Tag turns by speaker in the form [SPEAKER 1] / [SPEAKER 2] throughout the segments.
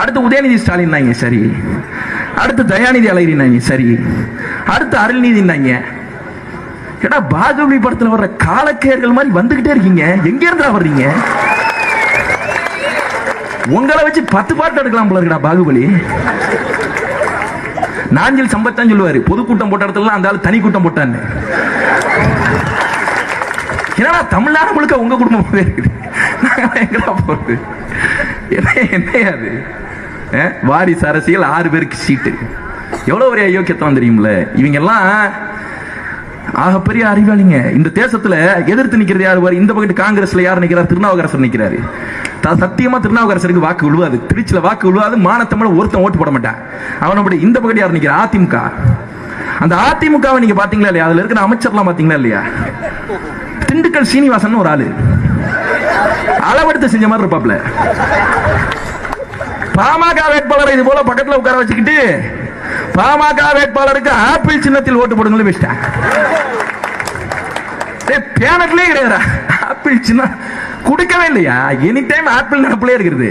[SPEAKER 1] அடுத்து உதயநிதி ஸ்டாலின் சரி. அடுத்து தயாநிதி அழகிரினாங்க சரி. அடுத்து அருள்நீதினாங்க ஏடா பாகுபலி படத்துல வர்ற காலக்கேர்கள் மாதிரி வந்துகிட்டே இருக்கீங்க. எங்க இருந்தா வர்றீங்க? உங்களை வச்சு பத்து பாட்டு எடுக்கலாம் போல இருக்கடா பாகுபலி. நாஞ்சில் சம்பத்தான் சொல்லுவாரு பொதுக்கூட்டம் போட்ட இடத்துல அந்த ஆள் தனி கூட்டம் போட்டான்னு. ஏன்னா தமிழ்நாடு முழுக்க உங்க குடும்பம் போய் இருக்குது எங்கடா போறது? என்ன அது? வாரிசு அரசியல் ஆறு பேருக்கு சீட்டு. எவ்வளவு ஒரு அயோக்கியத்தான் தெரியும்ல இவங்க எல்லாம் ஆகப்பெரிய அறிவாளிங்க. இந்த தேசத்துல எதிர்த்து நிக்கிறது யார் பாரு? இந்த பக்கத்து காங்கிரஸ்ல யார் நிக்கிறார்? திருநாவுக்கரசர் நிக்கிறாரு. சத்தியமா திருநாவுக்கரசருக்கு வாக்கு விழுவாது திருச்சியில வாக்கு விழுவாது மானத்தமிழ ஒருத்தன் ஓட்டு போட மாட்டான். அவன் அப்படி இந்த பக்கத்து யார் நிக்கிறா? அதிமுக. அந்த அதிமுகவை நீங்க பாத்தீங்களா இல்லையா? அதுல இருக்கிற அமைச்சர்லாம் பாத்தீங்களா இல்லையா? திண்டுக்கல் சீனிவாசன் ஒரு ஆளு. அளவெடுத்து செஞ்ச மாதிரி இருப்பாப்ல. பாமக வேட்பாளரை இது போல பக்கத்துல உட்கார வச்சுக்கிட்டு பாமக வேட்பாளருக்கு ஆப்பிள் சின்னத்தில் ஓட்டு போடுங்கன்னு வச்சிட்டாங்க பேனட்லயே கிடையாது ஆப்பிள் சின்ன கொடுக்கவே இல்லையா? எனி டைம் ஆப்பிள் நடப்புலயே இருக்கிறது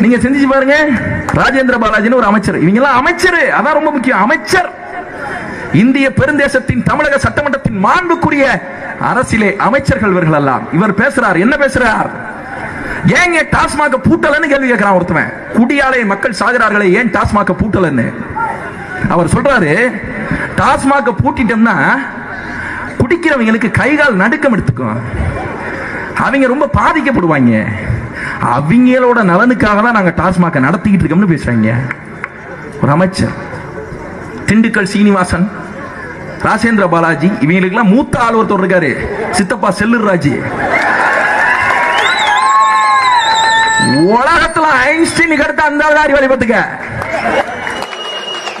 [SPEAKER 1] நீங்க செஞ்சு பாருங்க. ராஜேந்திர பாலாஜின்னு ஒரு அமைச்சர். இவங்க எல்லாம் அமைச்சர். அதான் ரொம்ப முக்கியம். அமைச்சர். இந்திய பெருந்தேசத்தின் தமிழக சட்டமன்றத்தின் மாண்புக்குரிய அரசிலே அமைச்சர்கள் இவர்கள் எல்லாம் இவர் பேசுறார். என்ன பேசுறார்? ஏங்க டாஸ்மாக பூட்டலன்னு கேள்வி கேட்கிறான் ஒருத்தவன். குடியாலே மக்கள் சாகிறார்களே ஏன் டாஸ்மாக பூட்டலன்னு? அவர் சொல்றாரு டாஸ்மாக பூட்டிட்டோம்னா குடிக்கிறவங்களுக்கு கை கால் நடுக்கம் எடுத்துக்கும். அவங்க ரொம்ப பாதிக்கப்படுவாங்க. அவங்களோட நலனுக்காக தான் நாங்க டாஸ்மாக நடத்திக்கிட்டு இருக்கோம்னு பேசுறாங்க. ஒரு அமைச்சர். திண்டுக்கல் சீனிவாசன் ராசேந்திர பாலாஜி இவங்களுக்கெல்லாம் மூத்த ஆள் ஒருத்தர் இருக்காரு. சித்தப்பா செல்லுராஜி ராஜி உலகத்துல ஐன்ஸ்டீனுக்கு அடுத்த அந்த அறிவாளி பார்த்துக்க.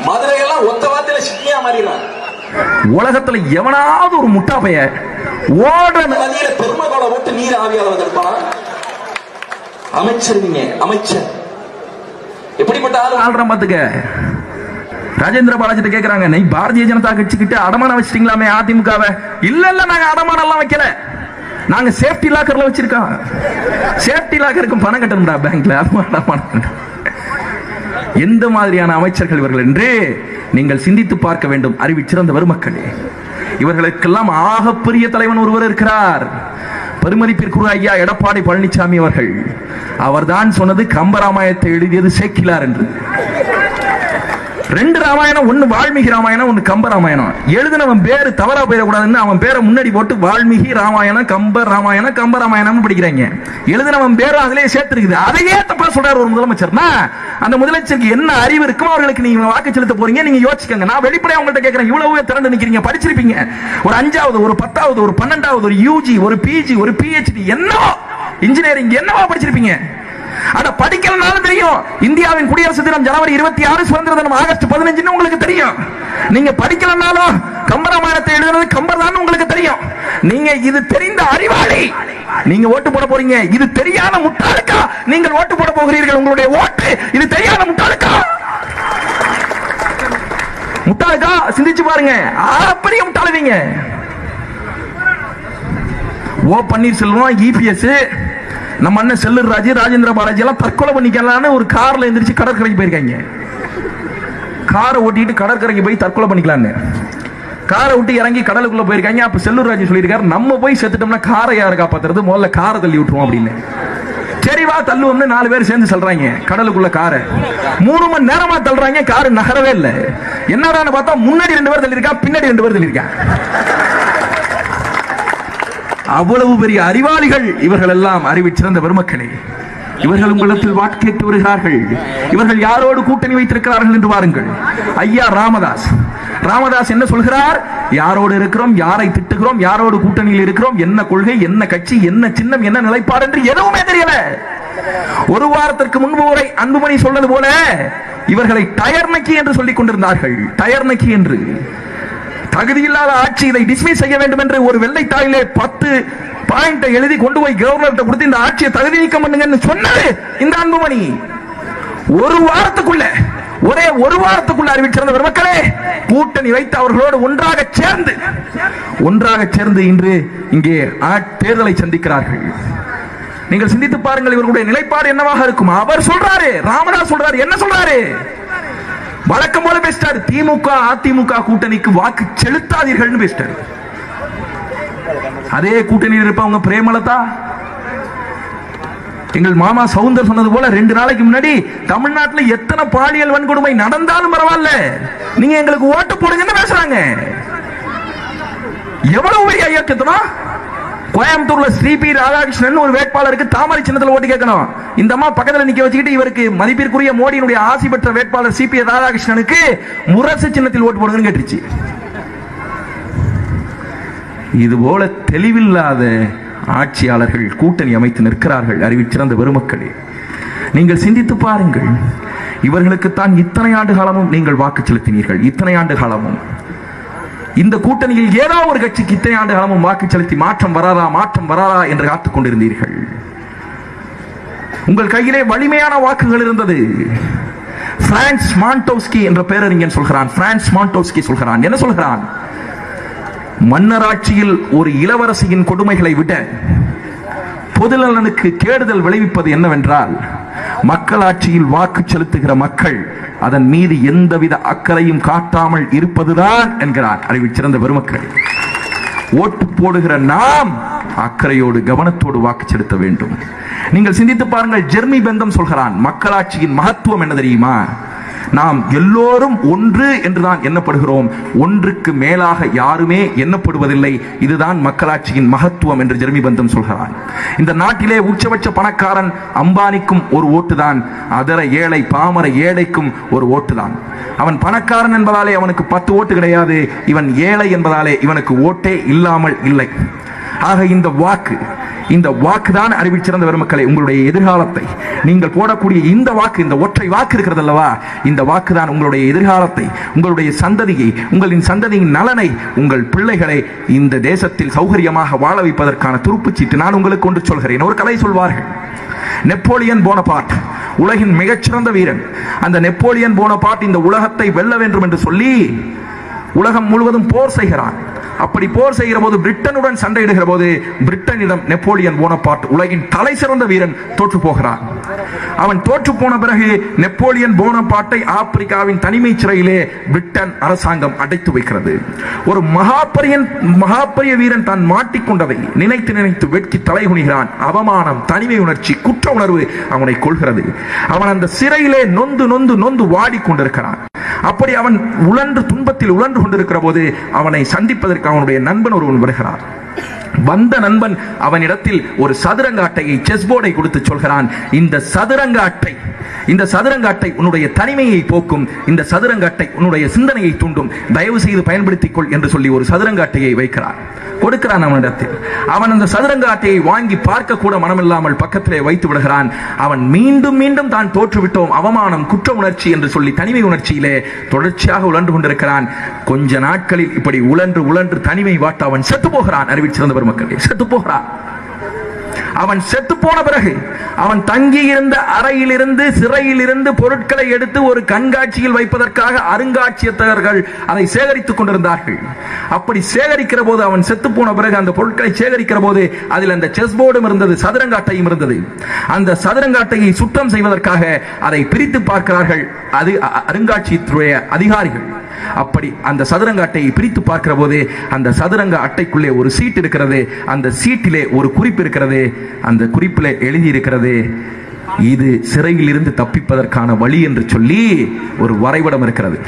[SPEAKER 2] மதுரையெல்லாம் ஒத்த வார்த்தையில சிட்டியா மாறிடுறான்.
[SPEAKER 1] உலகத்துல எவனாவது ஒரு முட்டா பைய ஓடுற
[SPEAKER 2] நதியில பெருமகோளை போட்டு நீர் ஆவியால வந்திருப்பான். அமைச்சர் நீங்க அமைச்சர். எப்படிப்பட்ட ஆளு?
[SPEAKER 1] பாத்துக்க ராஜேந்திர பாலாஜிட்ட கேக்குறாங்க நீ பாரதிய ஜனதா கட்சி கிட்ட அடமானம் வச்சிட்டீங்களாமே அதிமுகவை? இல்ல இல்ல நாங்க அடமானம் எல்லாம் வைக்கல. நாங்க சேஃப்டி லாக்கர்ல வச்சிருக்கோம். சேஃப்டி லாக்கருக்கும் பணம் கட்டணும்டா பேங்க்ல அது எந்த மாதிரியான அமைச்சர்கள் இவர்கள் என்று நீங்கள் சிந்தித்து பார்க்க வேண்டும். அறிவிச்சிறந்த மக்களே. இவர்களுக்கெல்லாம் ஆகப்பெரிய தலைவன் ஒருவர் இருக்கிறார். பெருமதிப்பிற்குரிய ஐயா எடப்பாடி பழனிசாமி அவர்கள். அவர்தான் சொன்னது கம்பராமாயணத்தை எழுதியது சேக்கிலார் என்று. ரெண்டு ராமாயணம் ஒன்னு வால்மீகி ராமாயணம் ஒன்னு கம்ப ராமாயணம். எழுதினவன் பேரு தவறா போயிடக்கூடாதுன்னு அவன் பேரை முன்னாடி போட்டு வால்மீகி ராமாயணம் கம்ப ராமாயணம் கம்ப ராமாயணம் படிக்கிறாங்க. எழுதினவன் பேரும் அதிலேயே சேர்த்திருக்குது. அதையே தப்பா சொல்றாரு ஒரு முதலமைச்சர்னா அந்த முதலமைச்சருக்கு என்ன அறிவு இருக்கும் அவர்களுக்கு நீங்க வாக்கு செலுத்த போறீங்க நீங்க யோசிக்கங்க நான் வெளிப்படையா உங்கள்ட்ட கேட்கறேன் இவ்வளவு திரண்டு நிக்கிறீங்க படிச்சிருப்பீங்க. ஒரு அஞ்சாவது ஒரு பத்தாவது ஒரு பன்னெண்டாவது ஒரு யூஜி ஒரு பிஜி ஒரு பிஹெச்டி என்னவோ இன்ஜினியரிங் என்னவா படிச்சிருப்பீங்க. ஆனா படிக்கலனாலும் தெரியும். இந்தியாவின் குடியரசு தினம் ஜனவரி இருபத்தி ஆறு சுதந்திர தினம் ஆகஸ்ட் பதினஞ்சுன்னு உங்களுக்கு தெரியும். நீங்க படிக்கலனாலும் கம்பராமாயணத்தை எழுதுறது கம்பர் தான் உங்களுக்கு தெரியும். நீங்க இது தெரிந்த அறிவாளி. நீங்க ஓட்டு போட போறீங்க. இது தெரியாத முட்டாளுக்கா நீங்கள் ஓட்டு போட போகிறீர்கள். உங்களுடைய ஓட்டு இது தெரியாத முட்டாளுக்கா? முட்டாளுக்கா? சிந்திச்சு பாருங்க. அப்படியே முட்டாளுவீங்க. ஓ பன்னீர்செல்வம் இபிஎஸ் நம்ம அண்ணன் செல்லூர் ராஜு ராஜேந்திர பாலாஜி எல்லாம் தற்கொலை பண்ணிக்கலாம்னு ஒரு கார்ல எந்திரிச்சு கடற்கரைக்கு போயிருக்காங்க. காரை ஓட்டிட்டு கடற்கரைக்கு போய் தற்கொலை பண்ணிக்கலான்னு காரை விட்டு இறங்கி கடலுக்குள்ள போயிருக்காங்க. அப்ப செல்லூர் ராஜு சொல்லியிருக்காரு நம்ம போய் செத்துட்டோம்னா காரை யாரை காப்பாத்துறது? முதல்ல காரை தள்ளி விட்டுருவோம் அப்படின்னு. சரிவா தள்ளுவோம்னு நாலு பேர் சேர்ந்து சொல்றாங்க. கடலுக்குள்ள காரை. மூணு மணி நேரமா தள்ளுறாங்க காரு நகரவே இல்ல. என்னடான்னு பார்த்தா முன்னாடி ரெண்டு பேர் தள்ளியிருக்கா பின்னாடி ரெண்டு பேர் தள்ளியிருக்கா. அவ்வளவு பெரிய அறிவாளிகள் இவர்கள் எல்லாம் அறிவிச்சிருந்த பெருமக்களே. இவர்கள் உங்களிடத்தில் வாக்கு கேட்டு வருகிறார்கள். இவர்கள் யாரோடு கூட்டணி வைத்திருக்கிறார்கள் என்று பாருங்கள் ஐயா ராமதாஸ். ராமதாஸ் என்ன சொல்கிறார்? யாரோடு இருக்கிறோம் யாரை திட்டுகிறோம் யாரோடு கூட்டணியில் இருக்கிறோம் என்ன கொள்கை என்ன கட்சி என்ன சின்னம் என்ன நிலைப்பாடு என்று எதுவுமே தெரியல. ஒரு வாரத்திற்கு முன்பு வரை அன்புமணி சொன்னது போல இவர்களை டயர் நக்கி என்று சொல்லிக் கொண்டிருந்தார்கள். டயர் நக்கி என்று. தகுதியில்லாத ஆட்சி இதை டிஸ்மிஸ் செய்ய வேண்டும் என்று ஒரு வெள்ளை தாயிலே பத்து பாயிண்ட் எழுதி கொண்டு போய் கவர்னர்கிட்ட கொடுத்து இந்த ஆட்சியை தகுதி நீக்கம் பண்ணுங்கன்னு சொன்னது இந்த அன்புமணி. ஒரு வாரத்துக்குள்ள ஒரே ஒரு வாரத்துக்குள்ள அறிவிச்சிருந்த பெருமக்களே கூட்டணி வைத்து அவர்களோடு ஒன்றாக சேர்ந்து ஒன்றாக சேர்ந்து இன்று இங்கே ஆ- தேர்தலை சந்திக்கிறார்கள். நீங்கள் சிந்தித்து பாருங்கள் இவர்களுடைய நிலைப்பாடு என்னவாக இருக்கும்? அவர் சொல்றாரு ராமதாஸ் சொல்றாரு என்ன சொல்றாரு? வழக்கம் போல பேசிட்டாரு திமுக அதிமுக கூட்டணிக்கு வாக்கு செலுத்தாதீர்கள் பேசிட்டாரு அதே கூட்டணியில் இருப்பவங்க பிரேமலதா. எங்கள் மாமா சவுந்தர் சொன்னது போல ரெண்டு நாளைக்கு முன்னாடி தமிழ்நாட்டில் எத்தனை பாலியல் வன்கொடுமை நடந்தாலும் பரவாயில்ல. நீங்க எங்களுக்கு ஓட்டு போடுங்கன்னு பேசுறாங்க. எவ்வளவு பெரிய இயக்கத்தனம் கோயம்புத்தூர்ல ஸ்ரீபி ராதாகிருஷ்ணன் ஒரு வேட்பாளருக்கு தாமரை சின்னத்தில் ஓட்டு கேட்கணும். இந்த அம்மா பக்கத்துல நிக்க வச்சுக்கிட்டு இவருக்கு மதிப்பிற்குரிய மோடியினுடைய ஆசி பெற்ற வேட்பாளர் சிபி ராதாகிருஷ்ணனுக்கு முரசு சின்னத்தில் ஓட்டு போடுங்கன்னு கேட்டுருச்சு. இது போல தெளிவில்லாத ஆட்சியாளர்கள் கூட்டணி அமைத்து நிற்கிறார்கள் அறிவிச்சிறந்த பெருமக்களே. நீங்கள் சிந்தித்து பாருங்கள். இவர்களுக்குத்தான் இத்தனை ஆண்டு காலமும் நீங்கள் வாக்கு செலுத்தினீர்கள். இத்தனை ஆண்டு காலமும். இந்த கூட்டணியில் ஏதோ ஒரு கட்சிக்கு இத்தனை ஆண்டு காலமும் வாக்கு செலுத்தி மாற்றம் வராதா மாற்றம் வராதா என்று காத்துக் கொண்டிருந்தீர்கள். உங்கள் கையிலே வலிமையான வாக்குகள் இருந்தது. பிரான்ஸ் மாண்டோஸ்கி என்ற பேரறிஞன் சொல்கிறான். பிரான்ஸ் மாண்டோஸ்கி சொல்கிறான். என்ன சொல்கிறான்? மன்னராட்சியில் ஒரு இளவரசியின் கொடுமைகளை விட பொதுநலனுக்கு கேடுதல் விளைவிப்பது என்னவென்றால் மக்களாட்சியில் வாக்கு செலுத்துகிற மக்கள் அதன் மீது எந்தவித அக்கறையும் காட்டாமல் இருப்பதுதான் என்கிறார் அறிவில் சிறந்த பெருமக்கள். ஓட்டு போடுகிற நாம் அக்கறையோடு கவனத்தோடு வாக்கு செலுத்த வேண்டும். நீங்கள் சிந்தித்து பாருங்கள் ஜெர்மி பெந்தம் சொல்கிறான் மக்களாட்சியின் மகத்துவம் என்ன தெரியுமா? நாம் எல்லோரும் ஒன்று என்றுதான் எண்ணப்படுகிறோம். ஒன்றுக்கு மேலாக யாருமே எண்ணப்படுவதில்லை. இதுதான் மக்களாட்சியின் மகத்துவம் என்று ஜெர்மி பந்தம் சொல்கிறான் இந்த நாட்டிலே உச்சபட்ச பணக்காரன் அம்பானிக்கும் ஒரு ஓட்டுதான். அதர ஏழை பாமர ஏழைக்கும் ஒரு ஓட்டுதான். அவன் பணக்காரன் என்பதாலே அவனுக்கு பத்து ஓட்டு கிடையாது. இவன் ஏழை என்பதாலே இவனுக்கு ஓட்டே இல்லாமல் இல்லை. ஆக இந்த வாக்கு இந்த வாக்கு தான் அறிவிச்சிறந்த பெருமக்களை உங்களுடைய எதிர்காலத்தை. நீங்கள் போடக்கூடிய இந்த வாக்கு இந்த ஒற்றை வாக்கு இருக்கிறது அல்லவா? இந்த வாக்கு தான் உங்களுடைய எதிர்காலத்தை உங்களுடைய சந்ததியை உங்களின் சந்ததியின் நலனை உங்கள் பிள்ளைகளை இந்த தேசத்தில் சௌகரியமாக வாழ வைப்பதற்கான துருப்புச்சீட்டு நான் உங்களுக்கு ஒன்று சொல்கிறேன். ஒரு கதை சொல்வார்கள். நெப்போலியன் போனபாட் உலகின் மிகச்சிறந்த வீரன். அந்த நெப்போலியன் போனபார்ட் இந்த உலகத்தை வெல்ல வேண்டும் என்று சொல்லி உலகம் முழுவதும் போர் செய்கிறான். அப்படி போர் செய்கிற போது பிரிட்டனுடன் சண்டையிடுகிற போது பிரிட்டனிடம் நெப்போலியன் போனபார்ட் உலகின் தலை சிறந்த வீரன் தோற்று போகிறான். அவன் தோற்று போன பிறகு நெப்போலியன் போனபார்ட்டை ஆப்பிரிக்காவின் தனிமை சிறையிலே பிரிட்டன் அரசாங்கம் அடைத்து வைக்கிறது. ஒரு மகாபரியன் மகாபரிய வீரன் தான் மாட்டிக்கொண்டதை நினைத்து நினைத்து வெட்கி தலை குனிகிறான். அவமானம் தனிமை உணர்ச்சி குற்ற உணர்வு அவனை கொள்கிறது அவன் அந்த சிறையிலே நொந்து நொந்து நொந்து வாடிக்கொண்டிருக்கிறான். அப்படி அவன் உழன்று துன்பத்தில் உழன்று கொண்டிருக்கிற போது அவனை சந்திப்பதற்கு அவனுடைய நண்பன் ஒருவன் வருகிறார். வந்த நண்பன் அவனிடத்தில் ஒரு சதுரங்க அட்டையை செஸ் போர்டை கொடுத்து சொல்கிறான். இந்த சதுரங்க அட்டை இந்த சதுரங்க அட்டை உன்னுடைய தனிமையை போக்கும் இந்த சதுரங்க அட்டை உன்னுடைய சிந்தனையை தூண்டும் தயவு செய்து பயன்படுத்திக் கொள் என்று சொல்லி ஒரு சதுரங்க அட்டையை வைக்கிறான். கொடுக்கிறான் அவனிடத்தில். அவன் அந்த சதுரங்க அட்டையை வாங்கி பார்க்க கூட மனமில்லாமல் பக்கத்திலே வைத்து விடுகிறான். அவன் மீண்டும் மீண்டும் தான் தோற்றுவிட்டோம். அவமானம் குற்ற உணர்ச்சி என்று சொல்லி தனிமை உணர்ச்சியிலே தொடர்ச்சியாக உழன்று கொண்டிருக்கிறான். கொஞ்ச நாட்களில் இப்படி உழன்று உழன்று தனிமை வாட்ட அவன் செத்து போகிறான். அறிவிச்சிருந்த சிறந்த பெருமக்களே செத்து போகிறான் அவன் செத்து போன பிறகு அவன் தங்கி இருந்த அறையிலிருந்து சிறையில் இருந்து பொருட்களை எடுத்து ஒரு கண்காட்சியில் வைப்பதற்காக அருங்காட்சியத்தகர்கள் அதை சேகரித்துக் கொண்டிருந்தார்கள். அப்படி சேகரிக்கிற போது அவன் செத்து போன பிறகு அந்த பொருட்களை சேகரிக்கிற போது அதில் அந்த செஸ் போர்டும் இருந்தது சதுரங்காட்டையும் இருந்தது. அந்த சதுரங்காட்டையை சுத்தம் செய்வதற்காக அதை பிரித்து பார்க்கிறார்கள் அது அருங்காட்சியத்துடைய அதிகாரிகள். அப்படி அந்த சதுரங்க அட்டையை பிரித்து பார்க்கிற போது அந்த சதுரங்க அட்டைக்குள்ளே ஒரு சீட் இருக்கிறது அந்த சீட்டிலே ஒரு குறிப்பு இருக்கிறது அந்த குறிப்பில் எழுதியிருக்கிறது இது சிறையில் இருந்து தப்பிப்பதற்கான வழி என்று சொல்லி ஒரு வரைபடம் இருக்கிறது.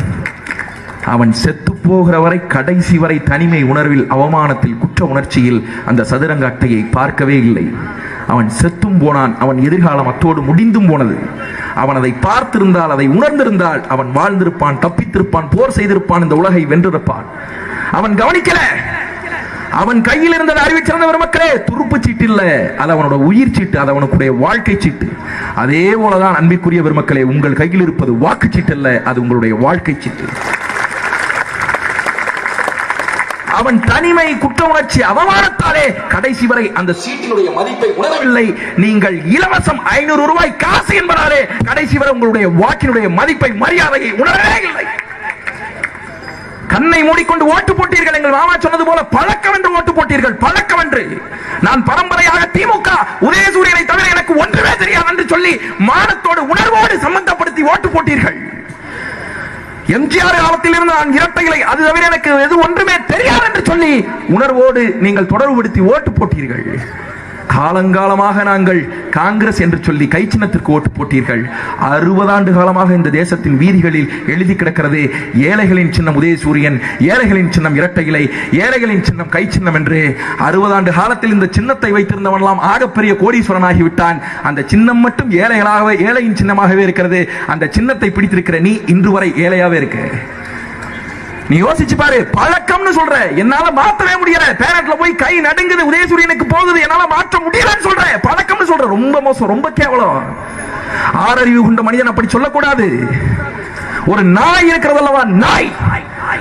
[SPEAKER 1] அவன் செத்து போகிற வரை கடைசி வரை தனிமை உணர்வில் அவமானத்தில் குற்ற உணர்ச்சியில் அந்த சதுரங்க அட்டையை பார்க்கவே இல்லை. அவன் செத்தும் போனான் அவன் எதிர்காலம் அத்தோடு முடிந்தும் போனது. அவன் அதை பார்த்திருந்தால் அதை உணர்ந்திருந்தால் அவன் வாழ்ந்திருப்பான் தப்பித்திருப்பான் போர் செய்திருப்பான் இந்த உலகை வென்றிருப்பான். அவன் கவனிக்கல. அவன் கையில் இருந்தது அறிவிச்சிருந்த மக்களே துருப்பு சீட்டு இல்ல. அது அவனோட உயிர் சீட்டு அது அவனுடைய வாழ்க்கை சீட்டு. அதே போலதான் அன்பிற்குரிய பெருமக்களே உங்கள் கையில் இருப்பது வாக்கு சீட்டு அல்ல அது உங்களுடைய வாழ்க்கை சீட்டு. அவன் தனிமை குற்ற உணர்ச்சி அவமானத்தாலே கடைசி வரை அந்த சீட்டினுடைய மதிப்பை உணரவில்லை. நீங்கள் இலவசம் ஐநூறு ரூபாய் காசு என்பதாலே கடைசி வரை உங்களுடைய வாக்கினுடைய மதிப்பை மரியாதையை உணரவே இல்லை. கண்ணை மூடிக்கொண்டு ஓட்டு போட்டீர்கள் எங்கள் மாமா சொன்னது போல பழக்கம் என்று ஓட்டு போட்டீர்கள் பழக்கம் என்று நான் பரம்பரையாக திமுக உதயசூரியனை தவிர எனக்கு ஒன்றுமே தெரியாது என்று சொல்லி மானத்தோடு உணர்வோடு சம்பந்தப்படுத்தி ஓட்டு போட்டீர்கள். எம்ஜிஆர் காலத்தில் இருந்து நான் இரட்டைகளை அது தவிர எனக்கு எது ஒன்றுமே தெரியாது என்று சொல்லி உணர்வோடு நீங்கள் தொடர்புபடுத்தி ஓட்டு போட்டீர்கள். காலங்காலமாக நாங்கள் காங்கிரஸ் என்று சொல்லி கை சின்னத்திற்கு ஓட்டு போட்டீர்கள். அறுபது ஆண்டு காலமாக இந்த தேசத்தின் வீதிகளில் எழுதி கிடக்கிறது. ஏழைகளின் சின்னம் உதயசூரியன் ஏழைகளின் சின்னம் இரட்டை இலை ஏழைகளின் சின்னம் கை சின்னம் என்று. அறுபது ஆண்டு காலத்தில் இந்த சின்னத்தை வைத்திருந்தவனெல்லாம் ஆகப்பெரிய கோடீஸ்வரன் ஆகிவிட்டான் அந்த சின்னம் மட்டும் ஏழைகளாகவே ஏழையின் சின்னமாகவே இருக்கிறது. அந்த சின்னத்தை பிடித்திருக்கிற நீ இன்று வரை ஏழையாவே இருக்க. நீ யோசிச்சு பாரு பழக்கம்னு சொல்ற. என்னால மாத்தவே முடியல. பேரட்ல போய் கை நடுங்குது உதயசூரியனுக்கு போகுது என்னால மாற்ற முடியலன்னு சொல்ற. பழக்கம்னு சொல்ற. ரொம்ப மோசம் ரொம்ப கேவலம். ஆறறிவு கொண்ட மனிதன் அப்படி சொல்லக்கூடாது. ஒரு நாய் இருக்கிறதல்லவா நாய்.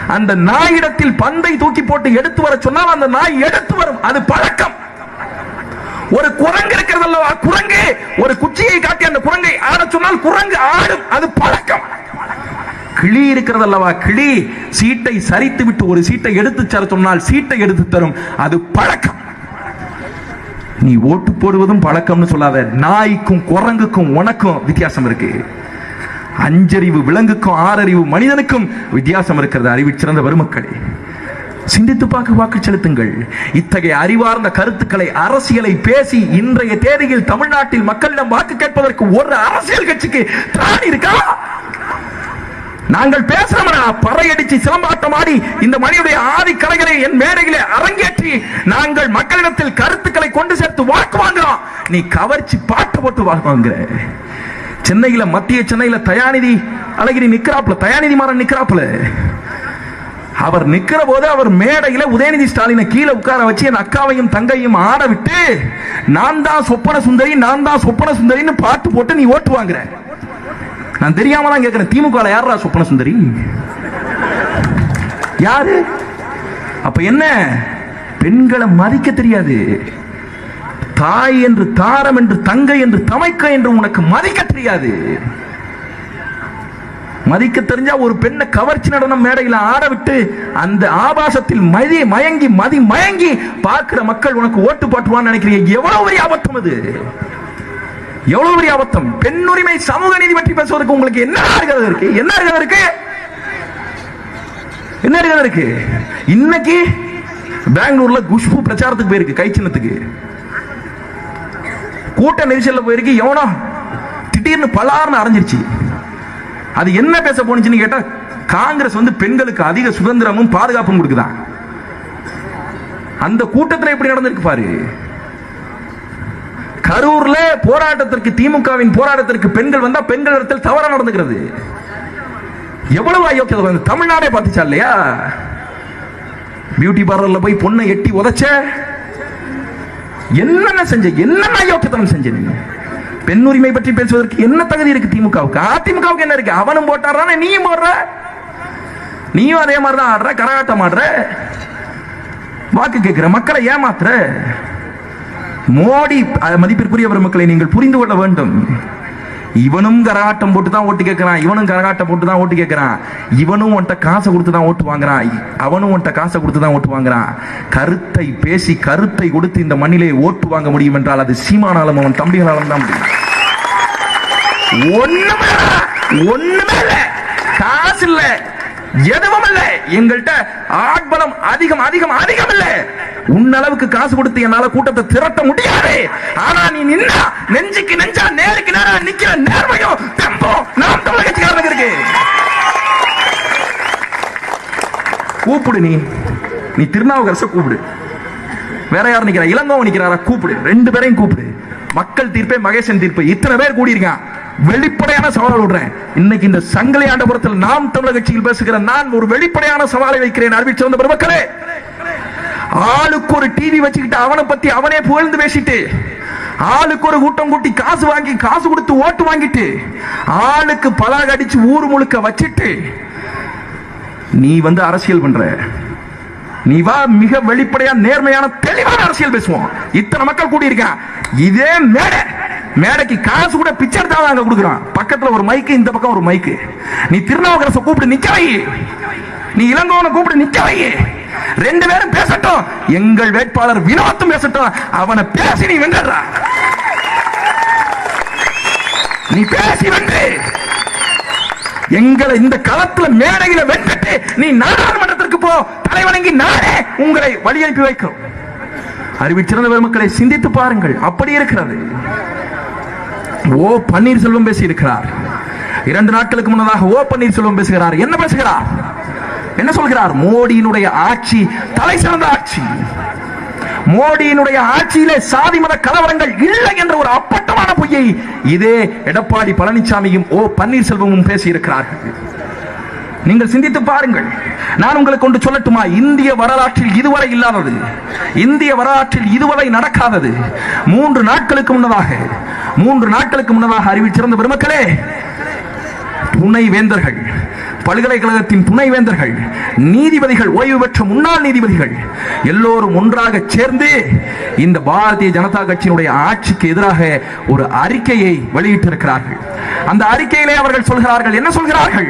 [SPEAKER 1] அந்த நாயிடத்தில் பந்தை தூக்கி போட்டு எடுத்து வர சொன்னால் அந்த நாய் எடுத்து வரும். அது பழக்கம். ஒரு குரங்கு இருக்கிறதல்லவா குரங்கு. ஒரு குச்சியை காட்டி அந்த குரங்கை ஆட சொன்னால் குரங்கு ஆடும். அது பழக்கம். கிளி இருக்கிறது அல்லவா கிளி சீட்டை சரித்து விட்டு ஒரு சீட்டை எடுத்து தர சொன்னால் சீட்டை எடுத்து தரும். அது பழக்கம். நீ ஓட்டு போடுவதும் பழக்கம்னு சொல்லாத. நாய்க்கும் குரங்குக்கும் உனக்கும் வித்தியாசம் இருக்கு. அஞ்சறிவு விலங்குக்கும் ஆறறிவு மனிதனுக்கும் வித்தியாசம் இருக்கிறது. அறிவு சிறந்த பெருமக்களே சிந்தித்து பார்க்க வாக்கு செலுத்துங்கள். இத்தகைய அறிவார்ந்த கருத்துக்களை அரசியலை பேசி இன்றைய தேதியில் தமிழ்நாட்டில் மக்களிடம் வாக்கு கேட்பதற்கு ஒரு அரசியல் கட்சிக்கு திராணி இருக்கா? நாங்கள் பேசுறோம்னா பறையடிச்சு சிலம்பாட்டம் ஆடி இந்த மணியுடைய ஆதி கலைகளை என் மேடையிலே அரங்கேற்றி நாங்கள் மக்களிடத்தில் கருத்துக்களை கொண்டு சேர்த்து வாக்கு வாங்குறோம். நீ கவர்ச்சி பாட்டு போட்டு வாக்கு வாங்குற. சென்னையில மத்திய சென்னையில தயாநிதி அழகிரி நிக்கிறாப்புல தயாநிதி மாறன் நிக்கிறாப்புல. அவர் நிக்கிற போது அவர் மேடையில உதயநிதி ஸ்டாலினை கீழே உட்கார வச்சு என் அக்காவையும் தங்கையும் ஆட விட்டு நான் தான் சொப்பன சுந்தரி நான் தான் சொப்பன சுந்தரின்னு பாட்டு போட்டு நீ ஓட்டு வாங்குற. நான் தெரியாமலாம் கேட்கிறேன். திமுக யாரா சொப்பன சுந்தரி? யாரு? அப்ப என்ன? பெண்களை மதிக்க தெரியாது. தாய் என்று தாரம் என்று தங்கை என்று தமைக்க என்று உனக்கு மதிக்க தெரியாது. மதிக்க தெரிஞ்சா ஒரு பெண்ணை கவர்ச்சி நடனம் மேடையில் ஆட விட்டு அந்த ஆபாசத்தில் மதி மயங்கி மதி மயங்கி பார்க்கிற மக்கள் உனக்கு ஓட்டு போட்டுவான்னு நினைக்கிறீங்க எவ்வளவு பெரிய ஆபத்தம் அது? எவ்வளவு பெரிய அபத்தம்? பெண் உரிமை சமூக நீதி பற்றி பேசுவதற்கு உங்களுக்கு என்ன அருகதை இருக்கு? என்ன அருகதை இருக்கு? என்ன அருகதை இருக்கு? இன்னைக்கு பெங்களூர்ல குஷ்பு பிரச்சாரத்துக்கு போயிருக்கு கை சின்னத்துக்கு. கூட்ட நெரிசல்ல போயிருக்கு எவனோ திடீர்னு பலார்னு அரைஞ்சிருச்சு. அது என்ன பேச போனுச்சுன்னு கேட்டா காங்கிரஸ் வந்து பெண்களுக்கு அதிக சுதந்திரமும் பாதுகாப்பும் கொடுக்குதான் அந்த கூட்டத்தில் எப்படி நடந்திருக்கு பாரு. கரூர்ல போராட்டத்திற்கு திமுகவின் போராட்டத்திற்கு பெண்கள் வந்தா பெண்கள் இடத்தில் தவறா நடந்துக்கிறது. எவ்வளவு அயோக்கியதை தமிழ்நாடே பார்த்துச்சா இல்லையா? பியூட்டி பார்லர்ல போய் பொண்ணை எட்டி உதைச்ச என்னென்ன செஞ்ச என்னென்ன அயோக்கியத்தனம் செஞ்ச நீ? பெண் உரிமை பற்றி பேசுவதற்கு என்ன தகுதி இருக்கு திமுகவுக்கு? அதிமுகவுக்கு என்ன இருக்கு? அவனும் போட்டாரானே நீயும் போடுற? நீயும் அதே மாதிரி தான் ஆடுற கரகாட்டம் ஆடுற? வாக்கு கேட்கிற மக்களை ஏமாத்துற? மோடி மதிப்பிற்குரிய மக்களை நீங்கள் புரிந்து கொள்ள வேண்டும். இவனும் கரகாட்டம் போட்டு தான் ஓட்டு கேட்கிறான். இவனும் கரகாட்டம் போட்டு தான் ஓட்டு கேட்கிறான். இவனும் உன்ட்ட காசை கொடுத்து தான் ஓட்டு வாங்குறான். அவனும் உன்ட்ட காசை கொடுத்து தான் ஓட்டு வாங்குறான். கருத்தை பேசி கருத்தை கொடுத்து இந்த மண்ணிலே ஓட்டு வாங்க முடியும் என்றால் அது சீமானாலும் அவன் தம்பிகளாலும் தான் முடியும். ஒண்ணுமே ஒண்ணுமே காசு இல்லை எதுவும் இல்ல எங்கள்கிட்ட ஆட்பலம் அதிகம் அதிகம் அதிகம் இல்ல உன் அளவுக்கு காசு கொடுத்து என்னால கூட்டத்தை திரட்ட முடியாது. ஆனா நீ நின்னா நெஞ்சுக்கு நெஞ்சா நேருக்கு நேரா நிக்கிற நேர்மையும் தெம்போ நாம் தமிழக கட்சிக்காரனுக்கு இருக்கு. கூப்பிடு நீ. நீ திருநாவுக்கரச கூப்பிடு. வேற யார் நிக்கிறா? இளங்கோவன் நிக்கிறாரா? கூப்பிடு. ரெண்டு பேரையும் கூப்பிடு. மக்கள் தீர்ப்பே மகேசன் தீர்ப்பு. இத்தனை பேர் கூடியிருக்கான். வெளிப்படையான சவால் விடுறேன். இன்னைக்கு இந்த சங்கிலி ஆண்டபுரத்தில் நாம் தமிழக கட்சியில் பேசுகிற நான் ஒரு வெளிப்படையான சவாலை வைக்கிறேன் அறிவிச்சு வந்த பெருமக்களே. ஆளுக்கு ஒரு டிவி வச்சுக்கிட்டு அவனை பத்தி அவனே புகழ்ந்து பேசிட்டு ஆளுக்கு ஒரு கூட்டம் கூட்டி காசு வாங்கி காசு கொடுத்து ஓட்டு வாங்கிட்டு ஆளுக்கு பலாக அடிச்சு ஊர் முழுக்க வச்சிட்டு நீ வந்து அரசியல் பண்ற. நீ வா மிக வெளிப்படையா நேர்மையான தெளிவான அரசியல் பேசுவோம். இத்தனை மக்கள் கூடி இதே மேடை. மேடைக்கு காசு கூட பிச்சை எடுத்தா அங்க கொடுக்குறான். பக்கத்துல ஒரு மைக்கு இந்த பக்கம் ஒரு மைக்கு நீ திருநாவுக்கரச கூப்பிட்டு நிக்க வை நீ இளங்கோவனை கூப்பிட்டு நிக்க வை ரெண்டு பேரும் பேசட்டும். எங்கள் வேட்பாளர் வினோத்தும் பேசட்டும். அவனை பேசி நீ வென்றா நீ பேசி வென்று. எங்களை இந்த களத்துல மேடையில வென்றுட்டு நீ நாடாளுமன்றத்திற்கு போ. தலைவணங்கி நானே உங்களை வழி அனுப்பி வைக்கும் அறிவிச்சிருந்த பெருமக்களை சிந்தித்து பாருங்கள். அப்படி இருக்கிறது. ஓ பன்னீர்செல்வம் பேசி இருக்கிறார் இரண்டு நாட்களுக்கு முன்னதாக ஓ பன்னீர்செல்வம் பேசுகிறார். என்ன பேசுகிறார்? என்ன சொல்கிறார்? மோடியினுடைய ஆட்சி தலை சிறந்த ஆட்சி. மோடியினுடைய ஆட்சியிலே சாதி மத கலவரங்கள் இல்லை என்ற ஒரு அப்பட்டமான பொய்யை இதே எடப்பாடி பழனிசாமியும் ஓ பன்னீர்செல்வமும் பேசியிருக்கிறார்கள். நீங்கள் சிந்தித்து பாருங்கள். நான் உங்களுக்கு ஒன்று சொல்லட்டுமா? இந்திய வரலாற்றில் இதுவரை இல்லாதது. இந்திய வரலாற்றில் இதுவரை நடக்காதது. மூன்று நாட்களுக்கு முன்னதாக மூன்று நாட்களுக்கு முன்னதாக அறிவிச்சிருந்த பெருமக்களே துணை வேந்தர்கள் பல்கலைக்கழகத்தின் துணைவேந்தர்கள் நீதிபதிகள் ஓய்வு பெற்ற முன்னாள் நீதிபதிகள் எல்லோரும் ஒன்றாக சேர்ந்து இந்த பாரதிய ஜனதா கட்சியினுடைய ஆட்சிக்கு எதிராக ஒரு அறிக்கையை வெளியிட்டிருக்கிறார்கள். அந்த அறிக்கையிலே அவர்கள் சொல்கிறார்கள் என்ன சொல்கிறார்கள்?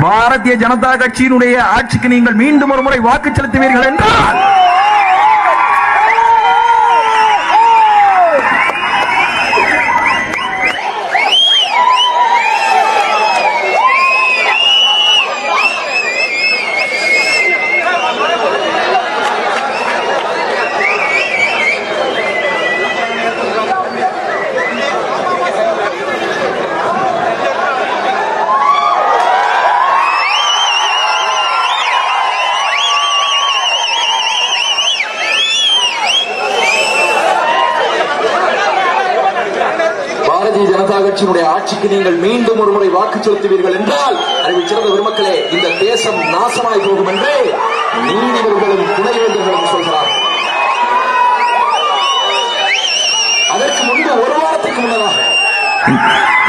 [SPEAKER 1] பாரதிய ஜனதா கட்சியினுடைய ஆட்சிக்கு நீங்கள் மீண்டும் ஒரு முறை வாக்கு செலுத்துவீர்கள் என்றால்
[SPEAKER 2] கட்சியினுடைய ஆட்சிக்கு நீங்கள் மீண்டும் ஒரு முறை வாக்கு செலுத்துவீர்கள் என்றால் அறிவு சிறந்த பெருமக்களே இந்த தேசம் நாசமாய் போகும் என்று நீதிபதிகளும் துணைவேந்தர்களும் சொல்கிறார் அதற்கு முன்பு ஒரு வாரத்துக்கு முன்னதாக.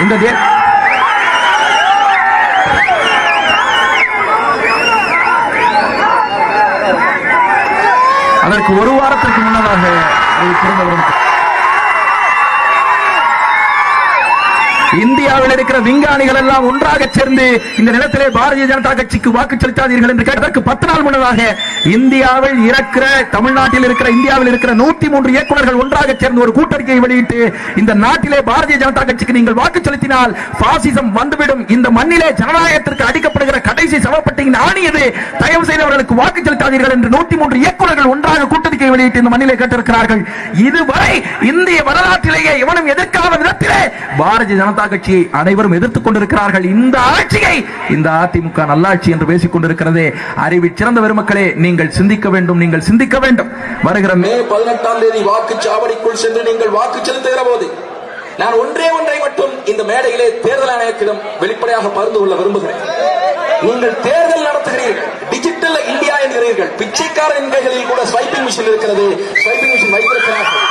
[SPEAKER 1] இந்த அதற்கு ஒரு வாரத்திற்கு முன்னதாக அறிவித்திருந்த இந்தியாவில் இருக்கிற விஞ்ஞானிகள் எல்லாம் ஒன்றாக சேர்ந்து இந்த நிலத்திலே பாரதிய ஜனதா கட்சிக்கு வாக்கு செலுத்தாதீர்கள் என்று கேட்டதற்கு பத்து நாள் முன்னதாக இந்தியாவில் இருக்கிற தமிழ்நாட்டில் இருக்கிற இந்தியாவில் இருக்கிற நூத்தி மூன்று இயக்குநர்கள் ஒன்றாக சேர்ந்து ஒரு கூட்டறிக்கையை வெளியிட்டு இந்த நாட்டிலே பாரதிய ஜனதா கட்சிக்கு நீங்கள் வாக்கு செலுத்தினால் பாசிசம் வந்துவிடும். இந்த மண்ணிலே ஜனநாயகத்திற்கு அடிக்கப்படுகிற கடைசி சமப்பட்டியின் ஆணியது தயவு செய்தவர்களுக்கு வாக்கு செலுத்தாதீர்கள் என்று நூத்தி மூன்று இயக்குநர்கள் ஒன்றாக கூட்டறிக்கை வெளியிட்டு இந்த மண்ணிலே கேட்டிருக்கிறார்கள். இதுவரை இந்திய வரலாற்றிலேயே எவனும் எதிர்க்காத விதத்திலே பாரதிய ஜனதா கட்சியை அனைவரும் எதிர்த்துக் கொண்டிருக்கிறார்கள். இந்த ஆட்சியை இந்த அதிமுக நல்லாட்சி என்று பேசிக் கொண்டிருக்கிறதே அறிவி சிறந்த பெருமக்களே நீங்கள் சிந்திக்க வேண்டும் நீங்கள் சிந்திக்க வேண்டும். வருகிற மே
[SPEAKER 2] பதினெட்டாம் தேதி வாக்குச்சாவடிக்குள் சென்று நீங்கள் வாக்கு செலுத்துகிற போது நான் ஒன்றே ஒன்றை மட்டும் இந்த மேடையிலே தேர்தல் ஆணையத்திடம் வெளிப்படையாக பகிர்ந்து கொள்ள விரும்புகிறேன். நீங்கள் தேர்தல் நடத்துகிறீர்கள் டிஜிட்டல் இந்தியா என்கிறீர்கள் பிச்சைக்கார கைகளில் கூட ஸ்வைப்பிங் மிஷின் இருக்கிறது. ஸ்வைப்பிங் மிஷின் வைத்திருக்கிறார்கள்.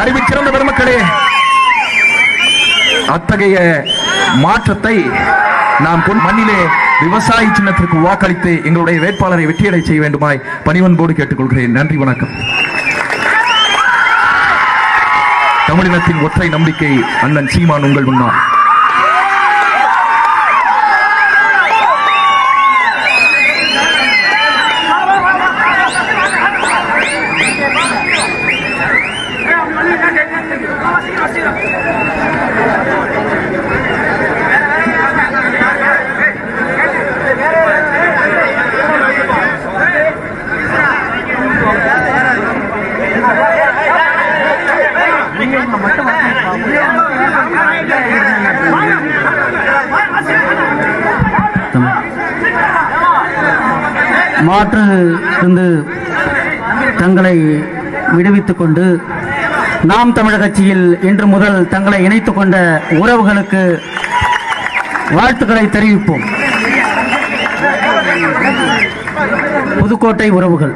[SPEAKER 1] அறிவி சிறந்த பெருமக்களே அத்தகைய மாற்றத்தை நாம் பொன் மண்ணிலே விவசாய சின்னத்திற்கு வாக்களித்து எங்களுடைய வேட்பாளரை வெற்றியடை செய்ய வேண்டுமாய் பணிவன்போடு கேட்டுக்கொள்கிறேன். நன்றி வணக்கம். தமிழினத்தின் ஒற்றை நம்பிக்கை அண்ணன் சீமான் உங்கள் முன்னால்.
[SPEAKER 3] மாற்று இருந்து தங்களை விடுவித்துக் கொண்டு நாம் தமிழக கட்சியில் இன்று முதல் தங்களை இணைத்துக் கொண்ட உறவுகளுக்கு வாழ்த்துக்களை தெரிவிப்போம். புதுக்கோட்டை உறவுகள்.